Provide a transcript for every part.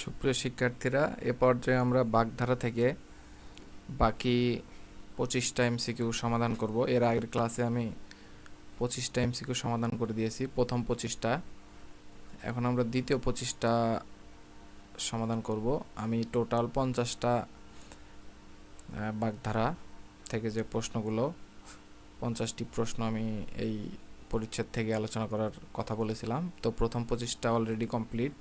সুপ্রিয় শিক্ষার্থীরা, এ পর্যায়ে আমরা বাগধারা থেকে বাকি পঁচিশটা এমসিকিউ সমাধান করব। এর আগের ক্লাসে আমি পঁচিশটা এমসিকিউ সমাধান করে দিয়েছি, প্রথম পঁচিশটা। এখন আমরা দ্বিতীয় পঁচিশটা সমাধান করব। আমি টোটাল পঞ্চাশটা বাগধারা থেকে যে প্রশ্নগুলো, পঞ্চাশটি প্রশ্ন আমি এই পরিচ্ছেদ থেকে আলোচনা করার কথা বলেছিলাম। তো প্রথম পঁচিশটা অলরেডি কমপ্লিট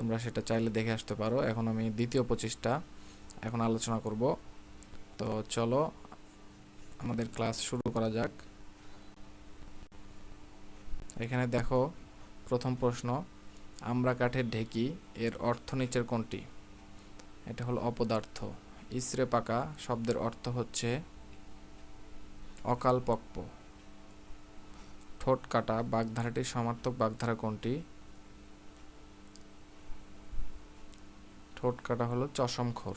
তোমরা সেটা চাইলে দেখে আসতে পারো। এখন আমি দ্বিতীয় পঁচিশটা এখন আলোচনা করব। তো চলো, আমাদের ক্লাস শুরু করা যাক। এখানে দেখো, প্রথম প্রশ্ন, আমরা কাঠের ঢেকি, এর অর্থ নিচের কোনটি? এটা হলো অপদার্থ। ইসরে পাকা শব্দের অর্থ হচ্ছে অকাল পক্প ঠোঁট কাটা বাগধারাটির সমার্থক বাগধারা কোনটি? ঠোঁট কাটা হলো চশমখোর।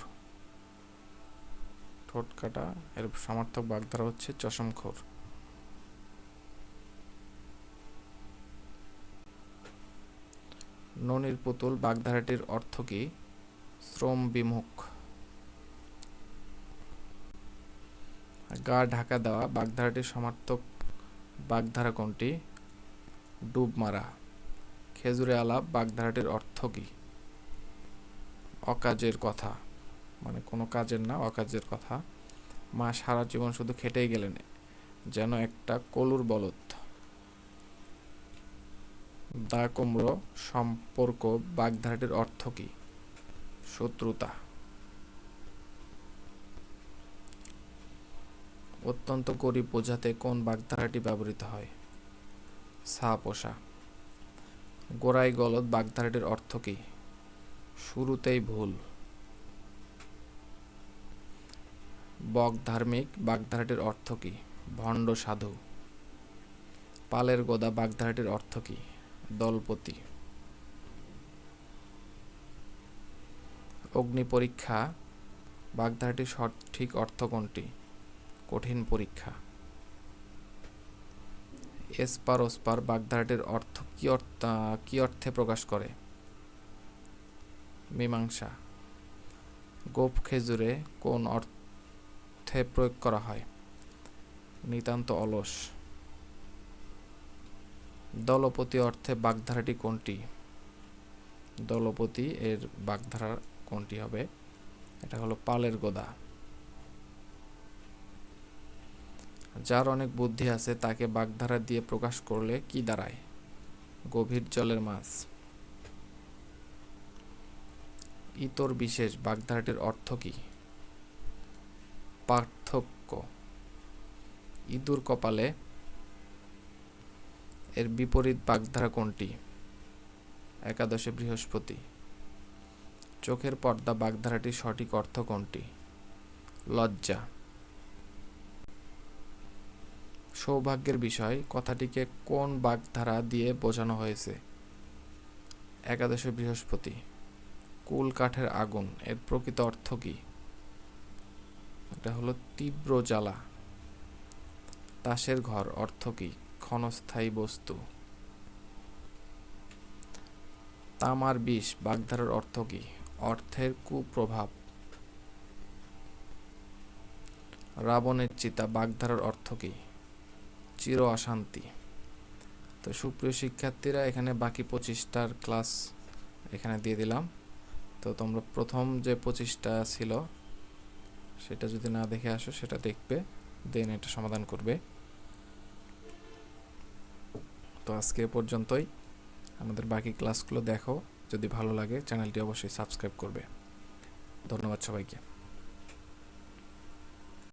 ঠোঁট কাটা, এর সমার্থক বাগধারা হচ্ছে চশমখোর। ননির পুতুল বাগধারাটির অর্থ কি? শ্রম বিমুখ। গা ঢাকা দেওয়া বাগধারাটির সমার্থক বাগধারা কোনটি? ডুব মারা। খেজুরে আলাপ বাগধারাটির অর্থ কি? অকাজের কথা। মানে কোনো কাজের না, অকাজের কথা। মা সারা জীবন শুধু খেটেই গেলেন, যেন একটা কলুর বলদ। দা কুমড়ো সম্পর্ক বাগধারাটির অর্থ কি? শত্রুতা। অত্যন্ত গরিব বোঝাতে কোন বাগধারাটি ব্যবহৃত হয়? সা পোষা গোড়াই গলদ বাগধারাটির অর্থ কি? শুরুতেই ভুল। বক ধার্মিক বাগধারাটির অর্থ কি? ভণ্ড সাধু। পালের গোদা বাগধারাটির অর্থ কি? দলপতি। অগ্নি পরীক্ষা বাগধারাটির সঠিক অর্থ কোনটি? কঠিন পরীক্ষা। এসপার ওসপার বাগধারাটির অর্থ কি অর্থ, কি অর্থে প্রকাশ করে? মীমাংসা। গোপ খেজুরে কোন অর্থে প্রয়োগ করা হয়? নিতান্ত অলস। দলপতি অর্থে বাগধারাটি কোনটি? দলপতি এর বাগধারা কোনটি হবে? এটা হলো পালের গোদা। যার অনেক বুদ্ধি আছে, তাকে বাগধারা দিয়ে প্রকাশ করলে কি দাঁড়ায়? গভীর জলের মাছ। ইতর বিশেষ বাগধারাটির অর্থ কি? পার্থক্য। ইঁদুর কপালে এর বিপরীত বাগধারা কোনটি? একাদশে বৃহস্পতি। চোখের পর্দা বাগধারাটির সঠিক অর্থ কোনটি? লজ্জা। সৌভাগ্যের বিষয়, কথাটিকে কোন বাগধারা দিয়ে বোঝানো হয়েছে? একাদশে বৃহস্পতি। কুল কাঠের আগুন, এর প্রকৃত অর্থ কি? এটা হলো তীব্র জ্বালা। তাসের ঘর, অর্থ কি? ক্ষণস্থায়ী বস্তু। তামার বিষ, বাগধারার অর্থ কি? অর্থের কুপ্রভাব। রাবণের চিতা, বাগধারার অর্থ কি? চির অশান্তি। তো সুপ্রিয় শিক্ষার্থীরা, এখানে বাকি পঁচিশটার ক্লাস এখানে দিয়ে দিলাম। তো তোমরা প্রথম যে পঁচিশটা ছিল, সেটা যদি না দেখে আসো, সেটা দেখবে দেন এটা সমাধান করবে। তো আজকে পর্যন্তই। আমাদের বাকি ক্লাসগুলো দেখো। যদি ভালো লাগে চ্যানেলটি অবশ্যই সাবস্ক্রাইব করবে। ধন্যবাদ সবাইকে।